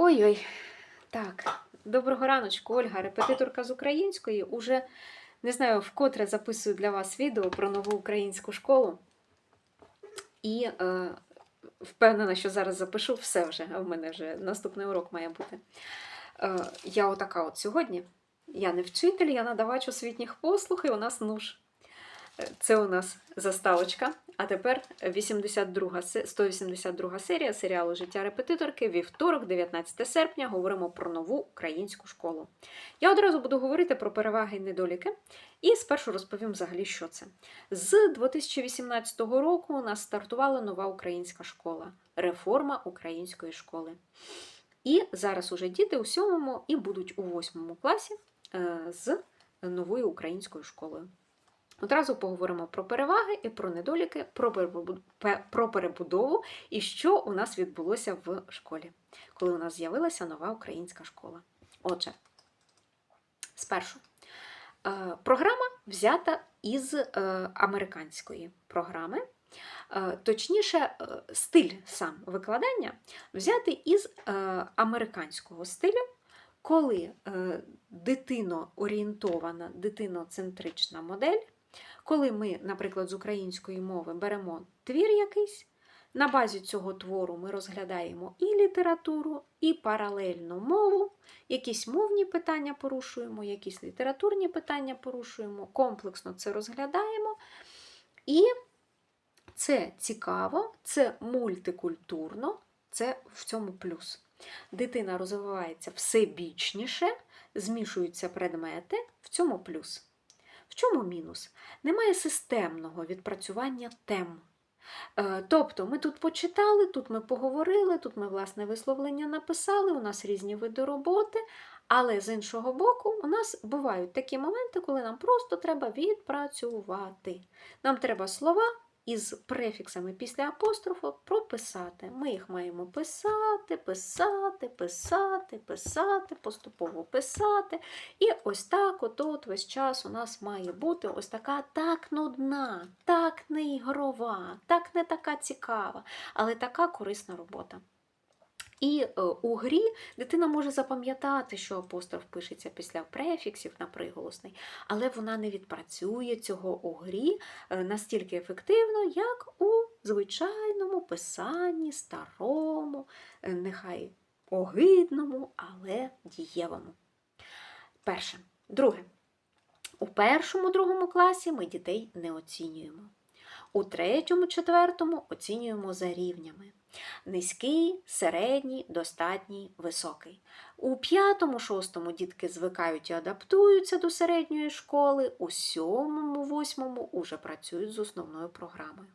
Ой-ой. Так, доброго раночку, Ольга, репетиторка з української. Уже не знаю, вкотре записую для вас відео про нову українську школу. І е, впевнена, що зараз запишу все вже. В мене вже наступний урок має бути. Е, я отака от сьогодні. Я не вчитель, я надавач освітніх послуг, і у нас нуж. Це у нас заставочка. А тепер 82, 182 серія серіалу Життя репетиторки. Вівторок, 19 серпня, говоримо про нову українську школу. Я одразу буду говорити про переваги і недоліки, і спершу розповім взагалі, що це. З 2018 року у нас стартувала нова українська школа реформа української школи. І зараз уже діти у сьомому і будуть у восьмому класі е, з новою українською школою. Одразу поговоримо про переваги і про недоліки, про перебу- пе- про перебудову і що у нас відбулося в школі, коли у нас з'явилася нова українська школа. Отже, спершу, е, програма взята із е, американської програми. Е, Точніше, стиль сам викладання взятий із американського стилю, коли е, дитино-орієнтована, дитиноцентрична модель, коли ми, наприклад, з української мови беремо твір якийсь, на базі цього твору ми розглядаємо і літературу, і паралельну мову, якісь мовні питання порушуємо, якісь літературні питання порушуємо, комплексно це розглядаємо. І це цікаво, це мультикультурно, це в цьому плюс. Дитина розвивається всебічніше, змішуються предмети, в цьому плюс. В чому мінус? Немає системного відпрацювання тем. Е, Тобто ми тут почитали, тут ми поговорили, тут ми власне висловлення написали, у нас різні види роботи, але з іншого боку, у нас бувають такі моменти, коли нам просто треба відпрацювати. Нам треба слова із префіксами після апострофу прописати. Ми їх маємо писати, писати, писати, писати, поступово писати. І ось так, от весь час у нас має бути ось така так нудна, так не ігрова, так не така цікава, але така корисна робота. І е, у грі дитина може запам'ятати, що апостроф пишеться після префіксів на приголосний, але вона не відпрацює цього у грі е, настільки ефективно, як у звичайному писанні, старому, е, нехай огидному, але дієвому. Перше. Друге. У першому другому класі ми дітей не оцінюємо. У третьому, четвертому оцінюємо за рівнями. Низький, середній, достатній, високий. У п'ятому, шостому дітки звикають і адаптуються до середньої школи, у сьомому, восьмому уже працюють з основною програмою.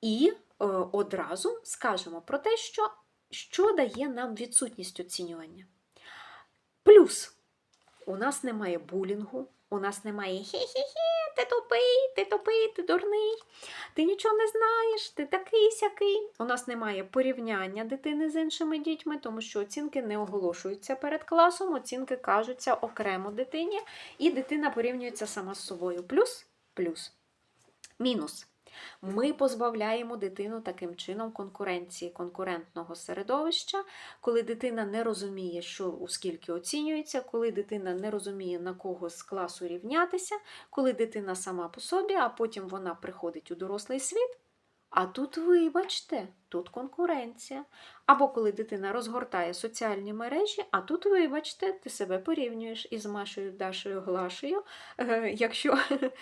І е, одразу скажемо про те, що, що дає нам відсутність оцінювання. Плюс у нас немає булінгу, у нас немає хе-хе-хе, ти тупий, ти тупий, ти дурний, ти нічого не знаєш, ти такий сякий. У нас немає порівняння дитини з іншими дітьми, тому що оцінки не оголошуються перед класом, оцінки кажуться окремо дитині, і дитина порівнюється сама з собою. Плюс, плюс. Мінус. Ми позбавляємо дитину таким чином конкуренції, конкурентного середовища, коли дитина не розуміє, що у скільки оцінюється, коли дитина не розуміє, на кого з класу рівнятися, коли дитина сама по собі, а потім вона приходить у дорослий світ. А тут, вибачте, тут конкуренція. Або коли дитина розгортає соціальні мережі, а тут, вибачте, ти себе порівнюєш із Машею, Дашею, Глашею, е, якщо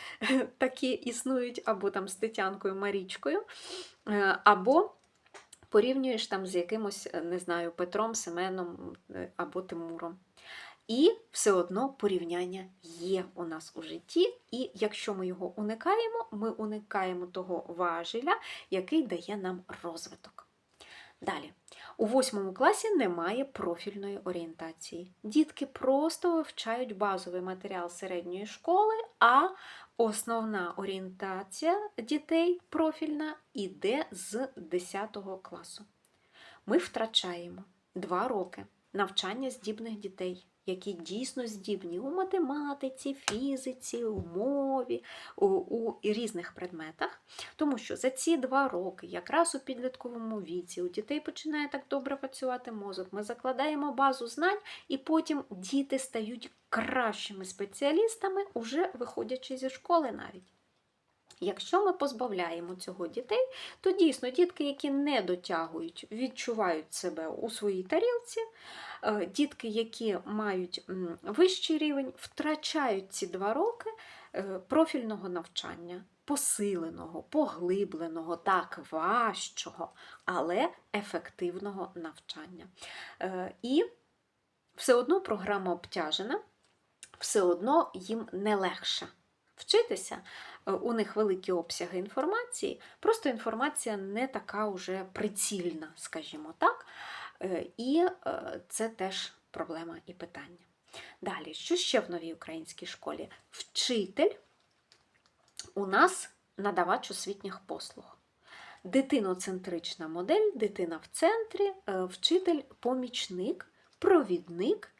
такі існують, або там з Тетянкою Марічкою, е, або порівнюєш там з якимось, е, не знаю, Петром, Семеном або Тимуром. І все одно порівняння є у нас у житті, і якщо ми його уникаємо, ми уникаємо того важеля, який дає нам розвиток. Далі, у восьмому класі немає профільної орієнтації. Дітки просто вивчають базовий матеріал середньої школи, а основна орієнтація дітей профільна йде з 10 класу. Ми втрачаємо 2 роки навчання здібних дітей які дійсно здібні у математиці, фізиці, у мові, у, у різних предметах. Тому що за ці два роки, якраз у підлітковому віці, у дітей починає так добре працювати мозок. Ми закладаємо базу знань, і потім діти стають кращими спеціалістами, уже виходячи зі школи навіть. Якщо ми позбавляємо цього дітей, то дійсно дітки, які не дотягують, відчувають себе у своїй тарілці, е, дітки, які мають вищий рівень, втрачають ці два роки е, профільного навчання, посиленого, поглибленого, так важчого, але ефективного навчання. Е, І все одно програма обтяжена, все одно їм не легше вчитися. Е, У них великі обсяги інформації, просто інформація не така уже прицільна, скажімо так. Е, І е, це теж проблема і питання. Далі, що ще в новій українській школі? Вчитель у нас надавач освітніх послуг. Дитиноцентрична модель, дитина в центрі, вчитель-помічник, провідник,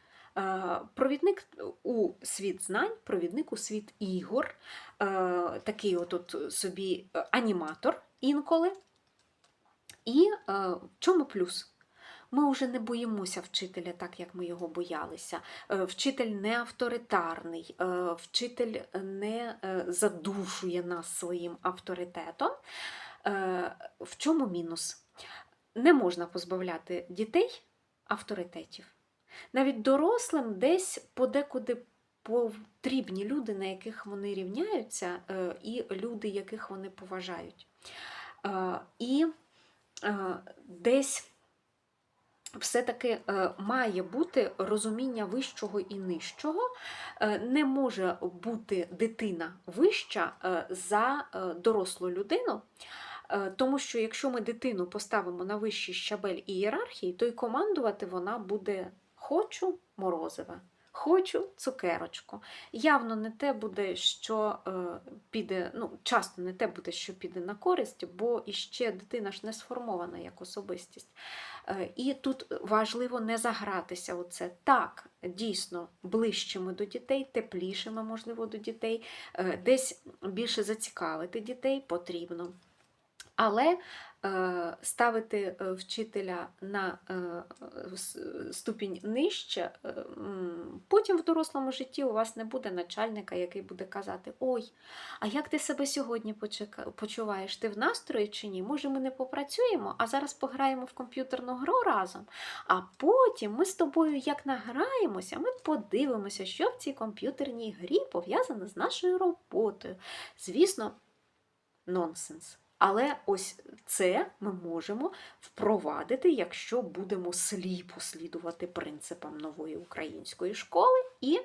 провідник у світ знань, провідник у світ ігор, е, такий от, собі е, аніматор інколи. І е, в чому плюс? Ми вже не боїмося вчителя так, як ми його боялися. Е, Вчитель не авторитарний, е, вчитель не е, задушує нас своїм авторитетом. Е, В чому мінус? Не можна позбавляти дітей авторитетів. Навіть дорослим десь подекуди потрібні люди, на яких вони рівняються, е, і люди, яких вони поважають. Е, І е, десь все-таки має бути розуміння вищого і нижчого. Не може бути дитина вища за дорослу людину. Тому що якщо ми дитину поставимо на вищий щабель ієрархії, то й командувати вона буде хочу морозива, хочу цукерочку. Явно не те буде, що е, піде, ну, часто не те буде, що піде на користь, бо іще дитина ж не сформована як особистість. Е, І тут важливо не загратися у це. Так, дійсно, ближчими до дітей, теплішими, можливо, до дітей, е, десь більше зацікавити дітей потрібно. Але е, ставити е, вчителя на е, ступінь нижче, потім в дорослому житті у вас не буде начальника, який буде казати: Ой, а як ти себе сьогодні почуваєш? Ти в настрої чи ні? Може, ми не попрацюємо, а зараз пограємо в комп'ютерну гру разом. А потім ми з тобою, як награємося, ми подивимося, що в цій комп'ютерній грі пов'язане з нашою роботою. Звісно, нонсенс. Але ось це ми можемо впровадити, якщо будемо сліпо слідувати принципам нової української школи, і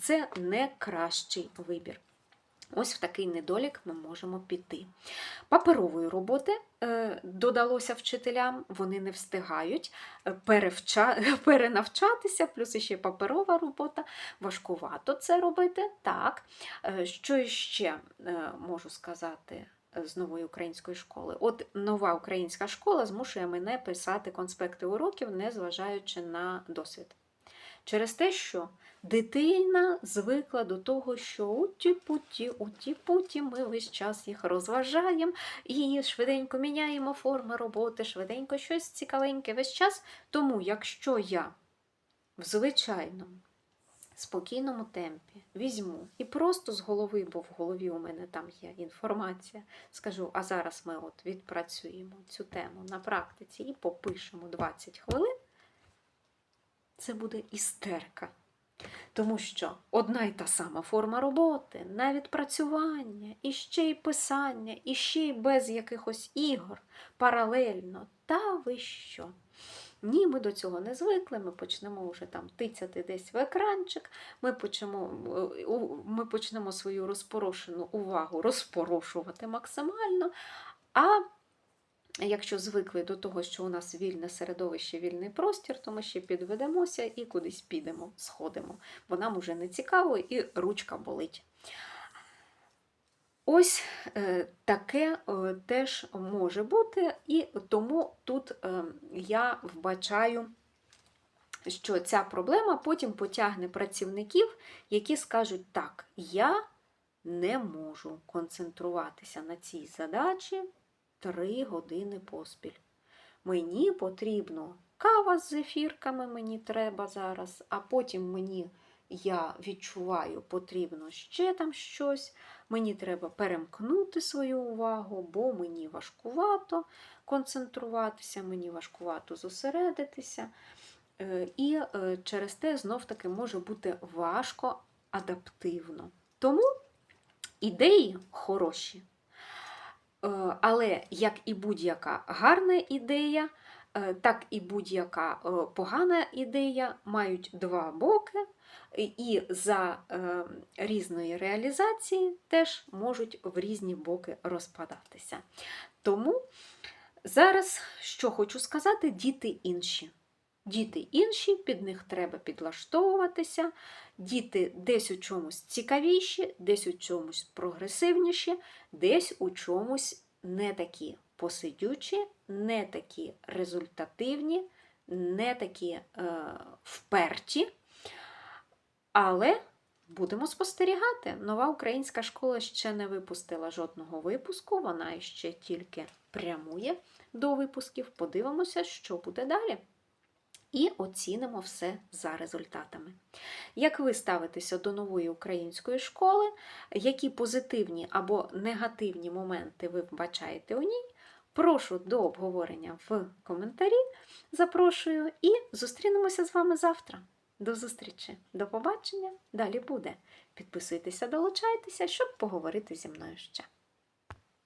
це не кращий вибір. Ось в такий недолік ми можемо піти. Паперової роботи е, додалося вчителям, вони не встигають е, перевча... перенавчатися, плюс ще паперова робота. Важкувато це робити. Так. Е, Що ще можу сказати? З нової української школи. От нова українська школа змушує мене писати конспекти уроків, незважаючи на досвід. Через те, що дитина звикла до того, що уті-путі, уті-путі, ми весь час їх розважаємо і швиденько міняємо форми роботи, швиденько щось цікавеньке весь час. Тому, якщо я в звичайному спокійному темпі візьму і просто з голови, бо в голові у мене там є інформація, скажу, а зараз ми от відпрацюємо цю тему на практиці і попишемо 20 хвилин, це буде істерика. Тому що одна й та сама форма роботи, на відпрацювання, і ще й писання, і ще й без якихось ігор, паралельно. Та ви що? Ні, ми до цього не звикли, ми почнемо вже там тицяти десь в екранчик, ми почнемо, е, ми почнемо свою розпорошену увагу розпорошувати максимально. А якщо звикли до того, що у нас вільне середовище, вільний простір, то ми ще підведемося і кудись підемо, сходимо, бо нам уже не цікаво і ручка болить. Ось е, таке е, теж може бути, і тому тут е, я вбачаю що ця проблема потім потягне працівників, які скажуть: так, я не можу концентруватися на цій задачі три години поспіль. Мені потрібно кава з зефірками, мені треба зараз, а потім мені я відчуваю, потрібно ще там щось. Мені треба перемкнути свою увагу, бо мені важкувато концентруватися, мені важкувато зосередитися. Е, І е, через те знов-таки може бути важко адаптивно. Тому ідеї хороші. Е, Але як і будь-яка гарна ідея, так і будь-яка погана ідея мають два боки, і за е, різної реалізації теж можуть в різні боки розпадатися. Тому зараз, що хочу сказати, діти інші. Діти інші, під них треба підлаштовуватися. Діти десь у чомусь цікавіші, десь у чомусь прогресивніші, десь у чомусь не такі посидючі, не такі результативні, не такі е, вперті. Але будемо спостерігати. Нова українська школа ще не випустила жодного випуску, вона ще тільки прямує до випусків. Подивимося, що буде далі. І оцінимо все за результатами. Як ви ставитеся до нової української школи, які позитивні або негативні моменти ви вбачаєте у ній, прошу до обговорення в коментарі. Запрошую і зустрінемося з вами завтра. До зустрічі, до побачення. Далі буде. Підписуйтеся, долучайтеся, щоб поговорити зі мною ще.